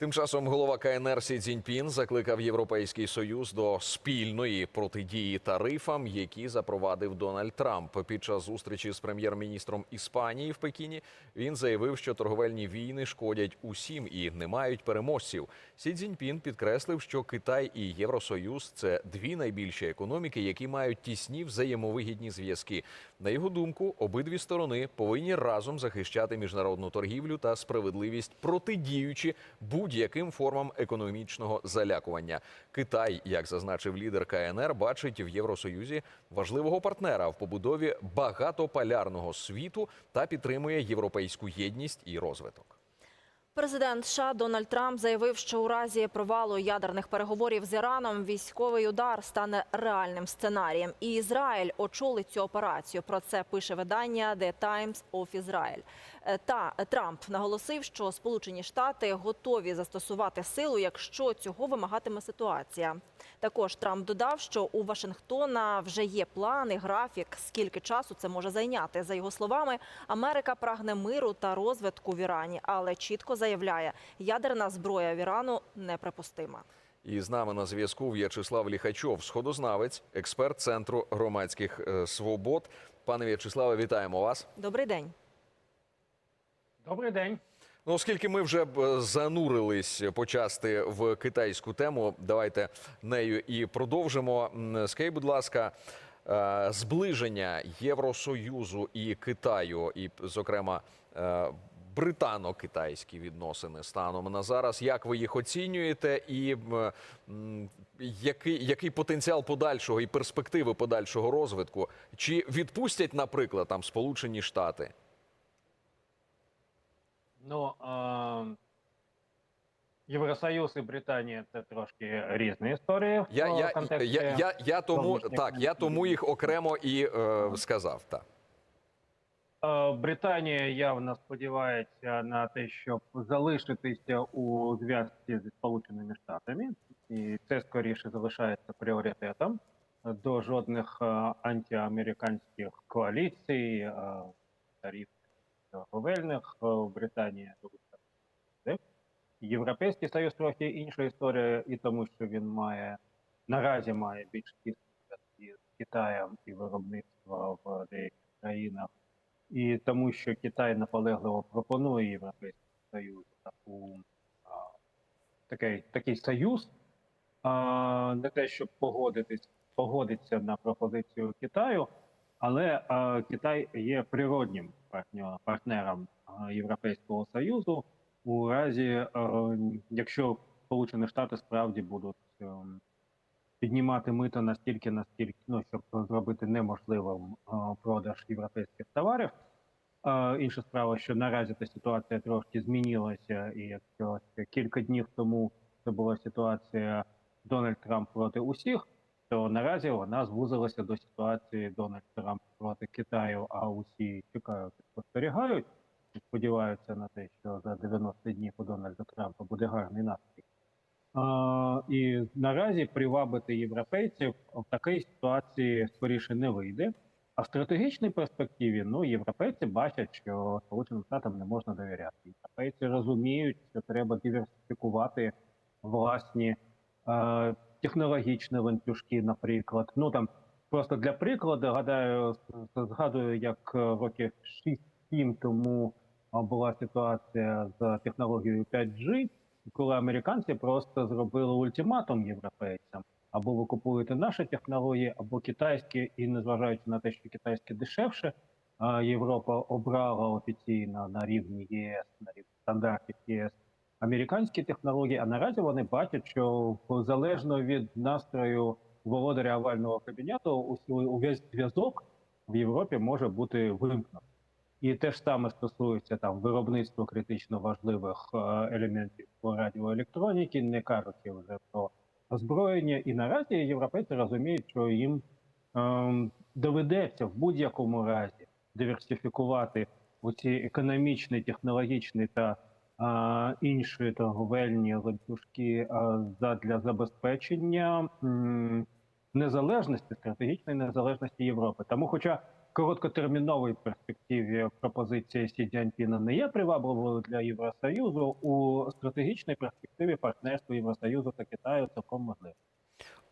Тим часом голова КНР Сі Цзіньпін закликав Європейський Союз до спільної протидії тарифам, які запровадив Дональд Трамп. Під час зустрічі з прем'єр-міністром Іспанії в Пекіні він заявив, що торговельні війни шкодять усім і не мають переможців. Сі Цзіньпін підкреслив, що Китай і Євросоюз це дві найбільші економіки, які мають тісні взаємовигідні зв'язки. На його думку, обидві сторони повинні разом захищати міжнародну торгівлю та справедливість, протидіючи будь-яким формам економічного залякування. Китай, як зазначив лідер КНР, бачить в Євросоюзі важливого партнера в побудові багатополярного світу та підтримує європейську єдність і розвиток. Президент США Дональд Трамп заявив, що у разі провалу ядерних переговорів з Іраном військовий удар стане реальним сценарієм. І Ізраїль очолить цю операцію. Про це пише видання The Times of Israel. Е, Та Трамп наголосив, що Сполучені Штати готові застосувати силу, якщо цього вимагатиме ситуація. Також Трамп додав, що у Вашингтона вже є план і графік, скільки часу це може зайняти. За його словами, Америка прагне миру та розвитку в Ірані, але чітко заявляє, ядерна зброя в Ірану неприпустима. І з нами на зв'язку В'ячеслав Ліхачов, сходознавець, експерт центру громадських е, свобод. Пане В'ячеславе, вітаємо вас. Добрий день. Добрий день. Ну, оскільки ми вже е, занурились почасти в китайську тему, давайте нею і продовжимо. Скажіть, будь ласка, е, зближення Євросоюзу і Китаю, і, зокрема, е, британо-китайські відносини станом на зараз. Як ви їх оцінюєте, і який, який потенціал подальшого і перспективи подальшого розвитку? Чи відпустять, наприклад, там Сполучені Штати? Ну е, Євросоюз і Британія це трошки різні історії. Я, я, я, я, я тому так, я тому їх окремо і е, сказав. Так. Е, Британія явно сподівається на те, щоб залишитися у зв'язці зі Сполученими Штатами, і це скоріше залишається пріоритетом. До жодних е, антиамериканських коаліцій, е, тарифів торговельних е, в Британії. Європейський союз трохи інша історія, і тому, що він має наразі має більш тісні з Китаєм і виробництво в деяких країнах і тому, що Китай наполегливо пропонує Європейському Союзу таку такий, такий союз, а, не те, щоб погодитись, погодитися на пропозицію Китаю, але а, Китай є природнім партнером Європейського Союзу у разі, а, якщо Сполучені Штати справді будуть. Піднімати мито настільки, настільки, ну щоб зробити неможливим е, продаж європейських товарів. Е, інша справа, що наразі та ситуація трошки змінилася, і якщо кілька днів тому це була ситуація Дональд Трамп проти усіх, то наразі вона звузилася до ситуації Дональд Трамп проти Китаю, а усі чекають і спостерігають. Сподіваються на те, що за 90 днів у Дональда Трампа буде гарний настрій. А, і наразі привабити європейців в такій ситуації скоріше не вийде. А в стратегічній перспективі ну європейці бачать, що Сполученим Штатам не можна довіряти. Європейці розуміють, що треба диверсифікувати власні е, технологічні ланцюжки, наприклад. Ну там просто для прикладу, гадаю, згадую, як е, років 6-7 тому була ситуація з технологією 5G коли американці просто зробили ультиматум європейцям: або ви купуєте наші технології, або китайські, і незважаючи на те, що китайські дешевше, Європа обрала офіційно на рівні ЄС, на рівні стандартів ЄС американські технології. А наразі вони бачать, що залежно від настрою володаря овального кабінету, увесь зв'язок в Європі може бути вимкнений. І те ж саме стосується там виробництва критично важливих е, елементів радіоелектроніки, не кажучи вже про озброєння. І наразі європейці розуміють, що їм ем, доведеться в будь-якому разі диверсифікувати оці економічні, технологічні та інші торговельні е, задля забезпечення незалежності, стратегічної незалежності Європи. Тому, хоча короткотерміновій перспективі пропозиція Сі Дзяньпіна не є привабливою для Євросоюзу. У стратегічній перспективі партнерство Євросоюзу та Китаю цілком можливе.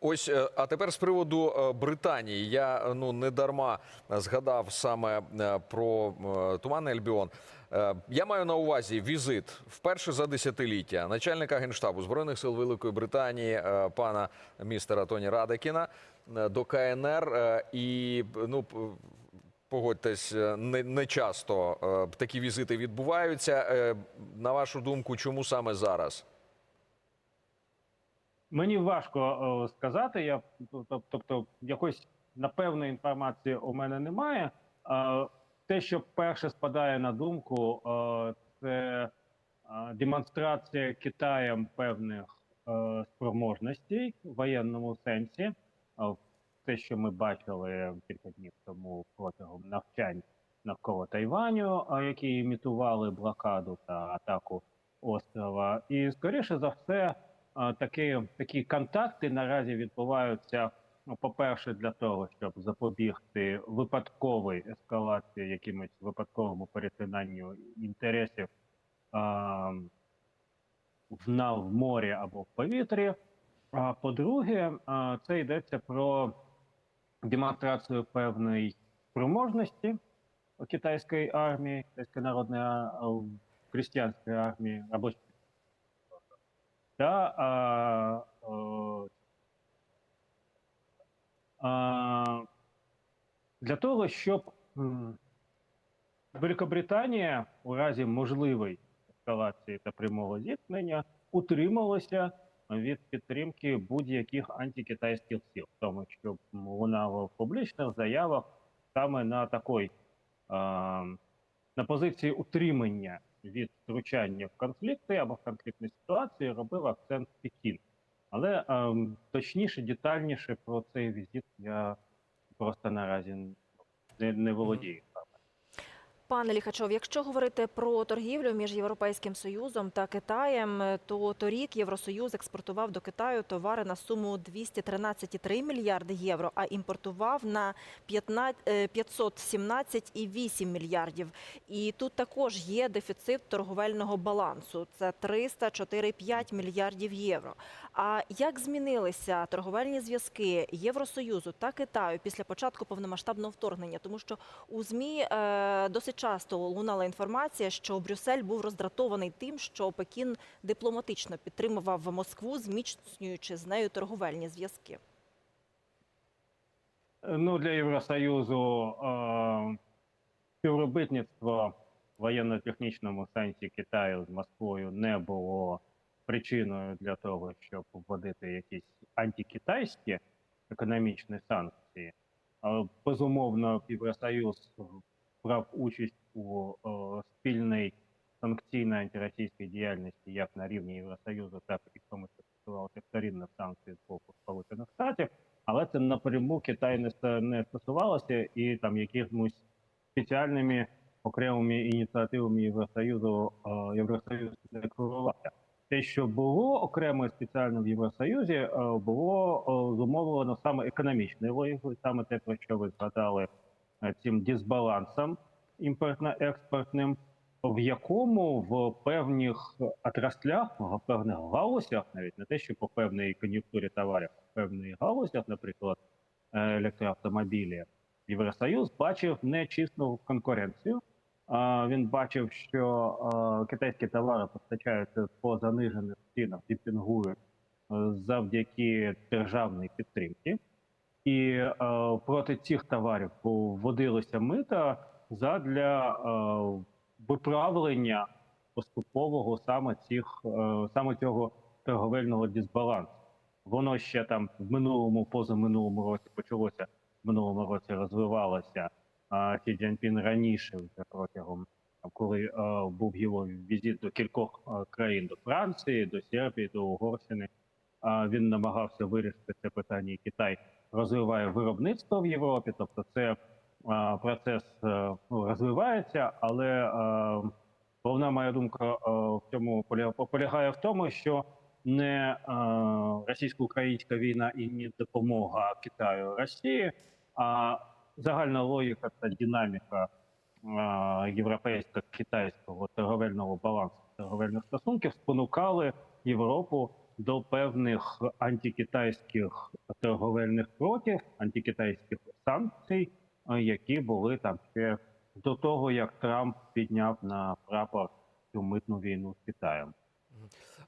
Ось, е, а тепер з приводу е, Британії. Я е, ну не дарма згадав саме про Туманний Альбіон. Я маю на увазі візит вперше за десятиліття начальника генштабу збройних сил Великої Британії пана містера Тоні Радекіна до КНР. І ну погодьтесь, не, не часто такі візити відбуваються. На вашу думку, чому саме зараз? Мені важко е, сказати. Я тобто якоїсь напевної інформації у мене немає. Те, що перше спадає на думку, е, це е, демонстрація Китаєм певних спроможностей в воєнному сенсі. Те, що ми бачили кілька днів тому протягом навчань навколо Тайваню, які імітували блокаду та атаку острова, і скоріше за все. Такі, такі контакти наразі відбуваються, ну, по-перше, для того, щоб запобігти випадковій ескалації, якимось випадковому перетинанню інтересів а, в, на, в морі або в повітрі. А по-друге, це йдеться про демонстрацію певної спроможності китайської армії, китайської народної а, армії, або та а, а, для того, щоб Великобританія у разі можливої ескалації та прямого зіткнення утрималася від підтримки будь-яких антикитайських сил, тому що вона в публічних заявах саме на такій на позиції утримання від втручання в конфлікти або в конфліктні ситуації робив акцент Пекін. Але ем, точніше, детальніше про цей візит я просто наразі не, не володію. Пане Ліхачов, якщо говорити про торгівлю між Європейським Союзом та Китаєм, то торік Євросоюз експортував до Китаю товари на суму 213,3 мільярди євро, а імпортував на 15 е, 517,8 мільярдів. І тут також є дефіцит торговельного балансу. Це 304,5 мільярдів євро. А як змінилися торговельні зв'язки Євросоюзу та Китаю після початку повномасштабного вторгнення? Тому що у змі е, досить часто лунала інформація, що Брюссель був роздратований тим, що Пекін дипломатично підтримував Москву, зміцнюючи з нею торговельні зв'язки. Ну, для Євросоюзу е, співробітництво в воєнно-технічному сенсі Китаю з Москвою не було причиною для того, щоб вводити якісь антикитайські економічні санкції. Безумовно, Євросоюз брав участь у е, спільній санкційно антиросійській діяльності як на рівні Євросоюзу, так і в тому, що стосувалося вторинних санкцій з боку Сполучених Штатів але це напряму Китай не стосувалося, і там якимось спеціальними окремими ініціативами Євросоюзу е, Євросоюз не керувався. Те, що було окремо спеціально в Євросоюзі, е, було е, зумовлено саме економічною логікою, саме те, про що ви згадали цим дисбалансом імпортно-експортним, в якому в певних отраслях, в певних галузях, навіть не те, що по певній кон'юнктурі товарів, в певних галузях, наприклад, е, електроавтомобілі, Євросоюз бачив нечисну конкуренцію. Він бачив, що е, китайські товари постачаються по занижених цінах, демпінгують е, завдяки державній підтримці. І е, проти цих товарів вводилися мита задля е, виправлення поступового саме цих е, саме цього торговельного дисбалансу. Воно ще там в минулому, позаминулому році почалося в минулому році розвивалося. А Сі Цзяньпін раніше вже протягом коли е, був його візит до кількох е, країн до Франції, до Сербії, до Угорщини. Він намагався вирішити це питання. і Китай розвиває виробництво в Європі, тобто це процес е, ну, розвивається, але е, головна моя думка е, в цьому поля- полягає в тому, що не е, російсько-українська війна і не допомога Китаю Росії, а загальна логіка та динаміка е, європейсько-китайського торговельного балансу торговельних стосунків спонукали Європу до певних антикитайських торговельних кроків, антикитайських санкцій, е, які були там ще до того, як Трамп підняв на прапор цю митну війну з Китаєм.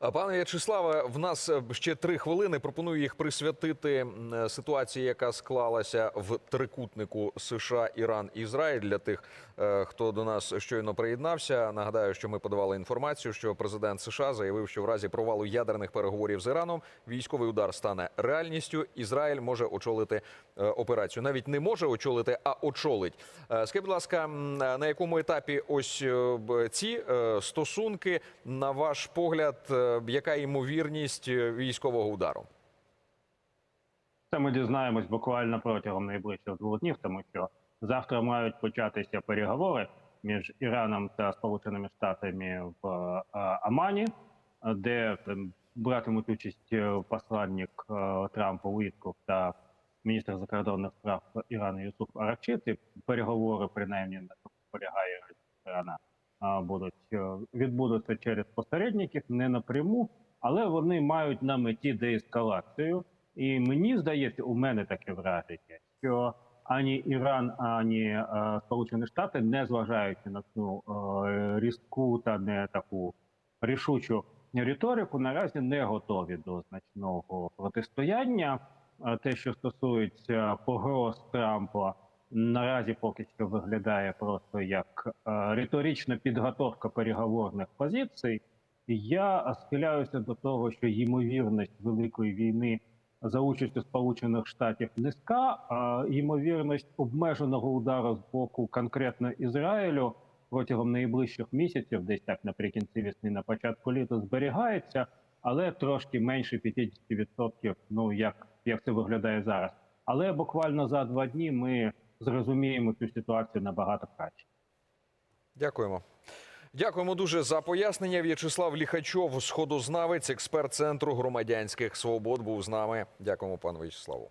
А, Пане В'ячеславе, в нас е, ще три хвилини. Пропоную їх присвятити е, ситуації, яка склалася в трикутнику США, Іран, Ізраїль. Для тих, е, хто до нас щойно приєднався. Нагадаю, що ми подавали інформацію, що президент США заявив, що в разі провалу ядерних переговорів з Іраном військовий удар стане реальністю. Ізраїль може очолити е, операцію. Навіть не може очолити, а очолить. Е, Скажіть, будь ласка, на якому етапі ось е, ці е, стосунки, на ваш погляд, е, яка ймовірність е, військового удару? Це ми дізнаємось буквально протягом найближчих двох днів, тому що завтра мають початися переговори між Іраном та Сполученими Штатами в е, Амані, е, де братимуть участь е, посланник е, Трампа Уітков та міністр закордонних справ Ірану Юсуф Аракчі. Ці переговори, принаймні, на полягає Ірана, а, будуть е, відбудуться через посередників, не напряму, але вони мають на меті деескалацію. І мені здається, у мене таке враження, що ані Іран, ані е, Сполучені Штати, не зважаючи на цю е, різку та не таку рішучу риторику, наразі не готові до значного протистояння. Те, що стосується погроз Трампа, наразі поки що виглядає просто як е, риторична підготовка переговорних позицій. Я схиляюся до того, що ймовірність великої війни за участю Сполучених Штатів низька, а ймовірність обмеженого удару з боку конкретно Ізраїлю протягом найближчих місяців, десь так наприкінці весни, на початку літа, зберігається, але трошки менше 50%, ну як, як це виглядає зараз. Але буквально за два дні ми зрозуміємо цю ситуацію набагато краще. Дякуємо. Дякуємо дуже за пояснення. В'ячеслав Ліхачов, сходознавець, експерт центру громадянських свобод, був з нами. Дякуємо, пане В'ячеславу.